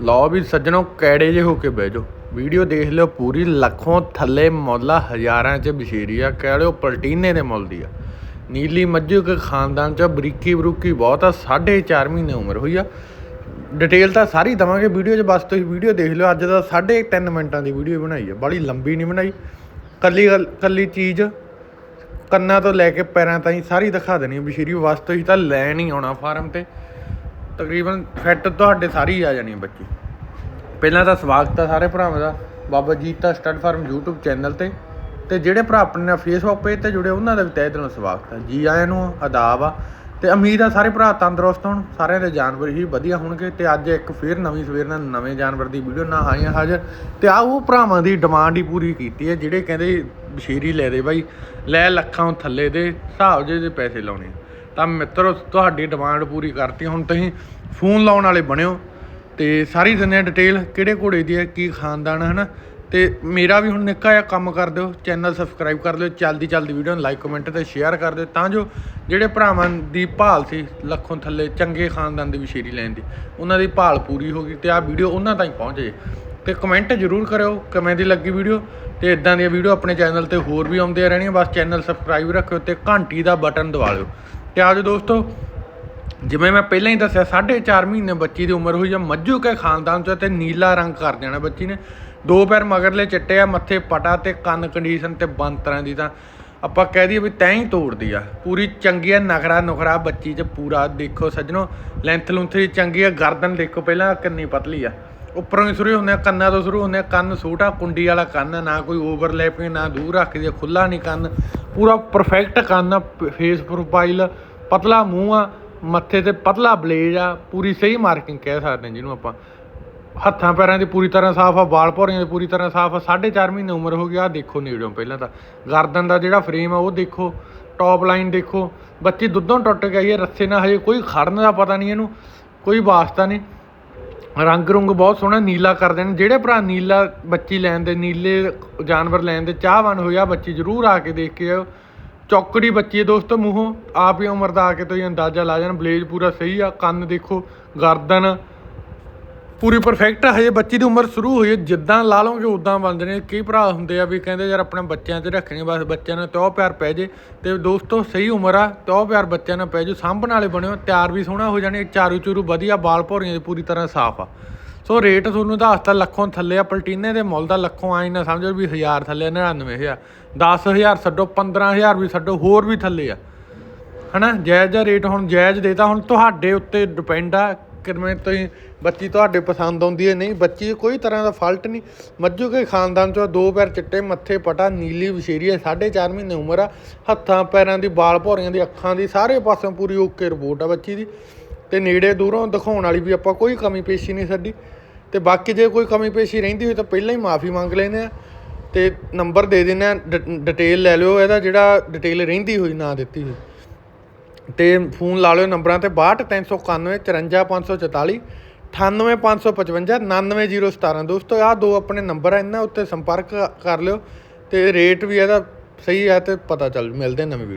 ਲਓ ਵੀ ਸੱਜਣੋ ਕੈੜੇ ਜੇ ਹੋ ਕੇ ਬਹਿ ਜਾਓ। ਵੀਡੀਓ ਦੇਖ ਲਿਓ, ਪੂਰੀ ਲੱਖੋਂ ਥੱਲੇ ਮੁੱਲ ਹਜ਼ਾਰਾਂ ਚ ਬਸ਼ੀਰੀ ਆ, ਕਹਿ ਲਿਓ ਪਲਟੀਨੇ ਦੇ ਮੁੱਲ ਦੀ ਆ। ਨੀਲੀ ਮੱਝੂ ਕੇ ਖਾਨਦਾਨ ਚ ਬਰੀਕੀ ਬਰੂਕੀ ਬਹੁਤ ਆ 4.5 ਮਹੀਨੇ ਉਮਰ ਹੋਈ ਆ। ਡਿਟੇਲ ਤਾਂ ਸਾਰੀ ਦਵਾਂਗੇ ਵੀਡੀਓ 'ਚ, ਬਸ ਤੁਸੀਂ ਵੀਡੀਓ ਦੇਖ ਲਿਓ, ਅੱਜ ਦਾ 3.5 ਮਿੰਟਾਂ ਦੀ ਵੀਡੀਓ ਬਣਾਈ ਆ ਬੜੀ ਲੰਬੀ ਨਹੀਂ ਬਣਾਈ। ਕੱਲੀ ਗੱਲ- ਕੱਲੀ ਚੀਜ਼, ਕੰਨਾਂ ਤੋਂ ਲੈ ਕੇ ਪੈਰਾਂ ਤਾਈਂ ਸਾਰੀ ਦਿਖਾ ਦੇਣੀ ਆ ਬਸ਼ੀਰੀ ਬਸ ਤੁਸੀਂ ਤਾਂ ਲੈਣ ਹੀ ਆਉਣਾ ਫਾਰਮ ਤੇ। ਤਕਰੀਬਨ ਫਿੱਟ ਤੁਹਾਡੇ ਸਾਰੀ ਆ ਜਾਣੀ ਆ ਬੱਚੀ। ਪਹਿਲਾਂ ਤਾਂ ਸਵਾਗਤ ਆ ਸਾਰੇ ਭਰਾਵਾਂ ਦਾ। Baba Jeeta stud farm YouTube channel ਤੇ। ਤੇ ਜਿਹੜੇ ਭਰਾ ਆਪਣੇ ਨਾਲ ਫੇਸਬੁੱਕ ਪੇਜ ਤੇ ਜੁੜੇ, ਉਹਨਾਂ ਦਾ ਵੀ ਤਹਿ ਦਿਲੋਂ ਸਵਾਗਤ ਆ। ਜੀ ਆਇਆਂ ਨੂੰ ਆਦਾਬ ਆ। ਤੇ ਉਮੀਦ ਆ ਸਾਰੇ ਭਰਾ ਤੰਦਰੁਸਤ ਹੋਣ, ਸਾਰਿਆਂ ਦੇ ਜਾਨਵਰ ਹੀ ਵਧੀਆ ਹੋਣਗੇ। ਤੇ ਅੱਜ ਇੱਕ ਫੇਰ ਨਵੀਂ ਸਵੇਰ ਨਾਲ ਨਵੇਂ ਜਾਨਵਰ ਦੀ ਵੀਡੀਓ ਨਾਲ ਆਈਆਂ ਹਾਜ਼ਰ। ਤੇ ਆ ਉਹ ਭਰਾਵਾਂ ਦੀ ਡਿਮਾਂਡ ਹੀ ਪੂਰੀ ਕੀਤੀ ਹੈ ਜਿਹੜੇ ਕਹਿੰਦੇ ਬਸ਼ੀਰੀ ਲੈ ਦੇ ਬਾਈ, ਲੈ ਲੱਖਾਂ ਥੱਲੇ ਦੇ ਹਿਸਾਬ ਜੇ ਦੇ ਪੈਸੇ ਲਾਉਣੇ ਤਾਂ ਮਿੱਤਰੋ, ਤੁਹਾਡੀ ਡਿਮਾਂਡ ਪੂਰੀ ਕਰਤੀ। ਹੁਣ ਤੁਸੀਂ ਫੋਨ ਲਾਉਣ ਵਾਲੇ ਬਣਿਓ ਤੇ ਸਾਰੀ ਦਿੰਦੇ ਆ ਡਿਟੇਲ ਕਿਹੜੇ ਘੋੜੇ ਦੀ ਹੈ, ਕੀ ਖਾਨਦਾਨ ਹੈ, ਹਨਾ? ਤੇ ਮੇਰਾ ਵੀ ਹੁਣ ਨਿੱਕਾ ਜਿਹਾ ਕੰਮ ਕਰ ਦਿਓ ਚੈਨਲ ਸਬਸਕ੍ਰਾਈਬ ਕਰ ਲਿਓ, ਚਲਦੀ ਚਲਦੀ ਵੀਡੀਓ ਨੂੰ ਲਾਈਕ ਕਮੈਂਟ ਤੇ ਸ਼ੇਅਰ ਕਰ ਦਿਓ, ਤਾਂ ਜੋ ਜਿਹੜੇ ਭਰਾਵਾਂ ਦੀ ਭਾਲ ਸੀ ਲੱਖੋਂ ਥੱਲੇ ਚੰਗੇ ਖਾਨਦਾਨ ਦੀ ਵਿਸ਼ੇਰੀ ਲੈਣ ਦੀ, ਉਹਨਾਂ ਦੀ ਭਾਲ ਪੂਰੀ ਹੋ ਗਈ ਤੇ ਆਹ ਵੀਡੀਓ ਉਹਨਾਂ ਤਾਈਂ ਪਹੁੰਚ ਜੇ। ਤੇ ਕਮੈਂਟ ਜ਼ਰੂਰ ਕਰਿਓ, ਕਿਵੇਂ ਦੀ ਲੱਗੀ ਵੀਡੀਓ ਤੇ ਇਦਾਂ ਦੀਆਂ ਵੀਡੀਓ ਆਪਣੇ ਚੈਨਲ ਤੇ ਹੋਰ ਵੀ ਆਉਂਦੀਆਂ ਰਹਿਣੀਆਂ, ਬਸ ਚੈਨਲ ਸਬਸਕ੍ਰਾਈਬ ਰੱਖਿਓ ਤੇ ਘੰਟੀ ਦਾ ਬਟਨ ਦਬਾ ਲਿਓ। ਤੇ ਆਜੋ ਦੋਸਤੋ, ਜਿਵੇਂ ਮੈਂ ਪਹਿਲਾਂ ਹੀ ਦੱਸਿਆ 4.5 ਮਹੀਨੇ ਬੱਚੀ ਦੀ ਉਮਰ ਹੋਈ ਆ, ਮੱਝੂ ਕੇ ਖਾਨਦਾਨ ਚੋਂ ਤੇ ਨੀਲਾ ਰੰਗ ਕਰ ਦੇਣਾ ਬੱਚੀ ਨੇ। ਦੋ ਪੈਰ ਮਗਰਲੇ ਚਿੱਟੇ ਆ, ਮੱਥੇ ਪਟਾ ਤੇ ਕੰਨ ਕੰਡੀਸ਼ਨ ਤੇ ਬੰਤਰਾਂ ਦੀ ਤਾਂ ਆਪਾਂ ਕਹਿ ਦਈਏ ਵੀ ਤੈਂ ਹੀ ਤੋੜਦੀ ਆ। ਪੂਰੀ ਚੰਗੀ ਆ, ਨਖਰਾ ਨੁਖਰਾ ਬੱਚੀ 'ਚ ਪੂਰਾ। ਦੇਖੋ ਸੱਜਣੋ ਲੈਂਥ ਲੁੰਥ ਦੀ ਚੰਗੀ ਆ, ਗਰਦਨ ਦੇਖੋ ਪਹਿਲਾਂ ਕਿੰਨੀ ਪਤਲੀ ਆ। ਉੱਪਰੋਂ ਹੀ ਸ਼ੁਰੂ ਹੁੰਦੇ ਆ, ਕੰਨਾਂ ਤੋਂ ਸ਼ੁਰੂ ਹੁੰਦੇ ਆ, ਕੰਨ ਛੋਟਾ ਕੁੰਡੀ ਵਾਲਾ ਕੰਨ, ਨਾ ਕੋਈ ਓਵਰਲੈਪਿੰਗ ਨਾ ਦੂਰ ਰੱਖਦੀ ਖੁੱਲਾ ਨਹੀਂ ਕੰਨ। ਪੂਰਾ ਪਰਫੈਕਟ ਕੰਨ ਆ ਫੇਸ ਪ੍ਰੋਫਾਈਲ ਪਤਲਾ ਮੂੰਹ ਆ, ਮੱਥੇ ਤੇ ਪਤਲਾ ਬਲੇਜ ਆ, ਪੂਰੀ ਸਹੀ ਮਾਰਕਿੰਗ ਕਹਿ ਸਕਦੇ ਹਾਂ ਜਿਹਨੂੰ ਆਪਾਂ। ਹੱਥਾਂ ਪੈਰਾਂ ਦੀ ਪੂਰੀ ਤਰ੍ਹਾਂ ਸਾਫ਼ ਆ, ਵਾਲ ਭੌਰੀਆਂ ਦੀ ਪੂਰੀ ਤਰ੍ਹਾਂ ਸਾਫ਼ ਆ 4.5 ਮਹੀਨੇ ਉਮਰ ਹੋ ਗਈ ਆ ਦੇਖੋ ਨੇੜਿਓਂ ਪਹਿਲਾਂ ਤਾਂ। ਗਰਦਨ ਦਾ ਜਿਹੜਾ ਫਰੇਮ ਆ, ਉਹ ਦੇਖੋ ਟੌਪ ਲਾਈਨ ਦੇਖੋ। ਬੱਚੀ ਦੁੱਧੋਂ ਟੁੱਟ ਗਈ ਹੈ ਰੱਸੇ ਨਾਲ ਹਜੇ ਕੋਈ ਖੜਨ ਦਾ ਪਤਾ ਨਹੀਂ ਇਹਨੂੰ, ਕੋਈ ਵਾਸਤਾ ਨਹੀਂ। ਰੰਗ ਰੁੰਗ ਬਹੁਤ ਸੋਹਣਾ, ਨੀਲਾ ਕਰ ਦੇਣ। ਜਿਹੜੇ ਭਰਾ ਨੀਲਾ ਬੱਚੀ ਲੈਣ ਦੇ, ਨੀਲੇ ਜਾਨਵਰ ਲੈਣ ਦੇ ਚਾਹਵਾਨ ਹੋਇਆ ਬੱਚੀ ਜ਼ਰੂਰ ਆ ਕੇ ਦੇਖ ਕੇ ਆਓ ਚੌਕੜੀ ਬੱਚੀ ਹੈ ਦੋਸਤੋ, ਮੂੰਹੋਂ। ਆਪ ਹੀ ਉਮਰ ਦਾ ਆ ਕੇ ਤੁਸੀਂ ਅੰਦਾਜ਼ਾ ਲਾ ਜਾਣ। ਬਲੇਜ ਪੂਰਾ ਸਹੀ ਆ। ਕੰਨ ਦੇਖੋ, ਗਰਦਨ ਪੂਰੀ ਪਰਫੈਕਟ ਆ, ਹਜੇ ਬੱਚੀ ਦੀ ਉਮਰ ਸ਼ੁਰੂ ਹੋਈ ਹੈ। ਜਿੱਦਾਂ ਲਾ ਲਓਗੇ ਉਦਾਂ ਬਣ ਜਾਣੇ ਕਈ ਭਰਾ ਹੁੰਦੇ ਆ ਵੀ ਕਹਿੰਦੇ ਯਾਰ ਆਪਣੇ ਬੱਚਿਆਂ ਤੇ ਰੱਖਣੇ ਬਸ ਬੱਚਿਆਂ ਨਾਲ ਤਿਉ ਪਿਆਰ ਪੈ ਜੇ। ਤੇ ਦੋਸਤੋ, ਸਹੀ ਉਮਰ ਆ ਤਿਉ ਪਿਆਰ ਬੱਚਿਆਂ ਨਾਲ ਪੈ ਜੂ। ਸਾਂਭਣ ਵਾਲੇ ਬਣਿਓ, ਤਿਆਰ ਵੀ ਸੋਹਣਾ ਹੋ ਜਾਣੇ, ਚਾਰੂ ਚੂਰੂ ਵਧੀਆ, ਬਾਲ ਭੌਰੀਆਂ ਦੀ ਪੂਰੀ ਤਰ੍ਹਾਂ ਸਾਫ਼ ਆ। ਸੋ ਰੇਟ ਤੁਹਾਨੂੰ ਦੱਸਤਾ ਲੱਖੋਂ ਥੱਲੇ ਆ, ਪਲਟੀਨੇ ਦੇ ਮੁੱਲ ਦਾ ਲੱਖੋਂ ਆਈ ਨਾ ਸਮਝੋ ਵੀ 1000 ਥੱਲੇ 99000 10000 ਛੱਡੋ 15000 ਵੀ ਛੱਡੋ, ਹੋਰ ਵੀ ਥੱਲੇ ਆ। ਹਨਾ? ਜਾਇਜ਼ ਜਿਹਾ ਰੇਟ ਹੁਣ, ਜਾਇਜ਼ ਦੇਤਾ ਹੁਣ ਤੁਹਾਡੇ ਉੱਤੇ ਡਿਪੈਂਡ ਆ ਕਿਵੇਂ ਤੁਸੀਂ ਬੱਚੀ ਤੁਹਾਡੇ ਪਸੰਦ ਆਉਂਦੀ ਹੈ, ਨਹੀਂ, ਬੱਚੀ 'ਚ ਕੋਈ ਤਰ੍ਹਾਂ ਦਾ ਫਾਲਟ ਨਹੀਂ। ਮੱਝੂ ਕੇ ਖਾਨਦਾਨ ਚੋਂ ਦੋ ਪੈਰ ਚਿੱਟੇ, ਮੱਥੇ ਪਟਾ, ਨੀਲੀ ਵਿਸ਼ੇਰੀ ਹੈ 4.5 ਮਹੀਨੇ ਉਮਰ ਆ, ਹੱਥਾਂ, ਪੈਰਾਂ ਦੀ ਬਾਲ ਭੌਰੀਆਂ ਦੀ, ਅੱਖਾਂ ਦੀ, ਸਾਰੇ ਪਾਸੋਂ ਪੂਰੀ ਓਕੇ ਰਿਪੋਰਟ ਆ ਬੱਚੀ ਦੀ। ਤੇ ਨੇੜੇ ਦੂਰੋਂ ਦਿਖਾਉਣ ਵਾਲੀ ਵੀ ਆਪਾਂ ਕੋਈ ਕਮੀ ਪੇਸ਼ੀ ਨਹੀਂ ਸਾਡੀ। ਤੇ ਬਾਕੀ ਜੇ ਕੋਈ ਕਮੀ ਪੇਸ਼ੀ ਰਹਿੰਦੀ ਹੋਈ ਤਾਂ ਪਹਿਲਾਂ ਹੀ ਮਾਫੀ ਮੰਗ ਲੈਂਦੇ ਆ। ਤੇ ਨੰਬਰ ਦੇ ਦਿੰਦੇ ਆ ਡਿਟੇਲ ਲੈ ਲਿਓ, ਇਹਦਾ ਜਿਹੜਾ ਡਿਟੇਲ ਰਹਿੰਦੀ ਹੋਈ, ਨਾ ਦਿੱਤੀ ਹੋਈ। ਤੇ ਫੋਨ ਲਾ ਲਿਓ ਨੰਬਰਾਂ ਤੇ 62391 54544 98555 99017 ਦੋਸਤੋ, ਆਹ ਦੋ ਆਪਣੇ ਨੰਬਰ ਆ, ਇਹਨਾਂ ਉੱਤੇ ਸੰਪਰਕ ਕਰ ਲਿਓ ਤੇ ਰੇਟ ਵੀ ਇਹਦਾ ਸਹੀ ਹੈ ਤੇ ਪਤਾ ਚੱਲ, ਮਿਲਦੇ ਨਵੇਂ ਨਵੀਂ ਵੀਡੀਓ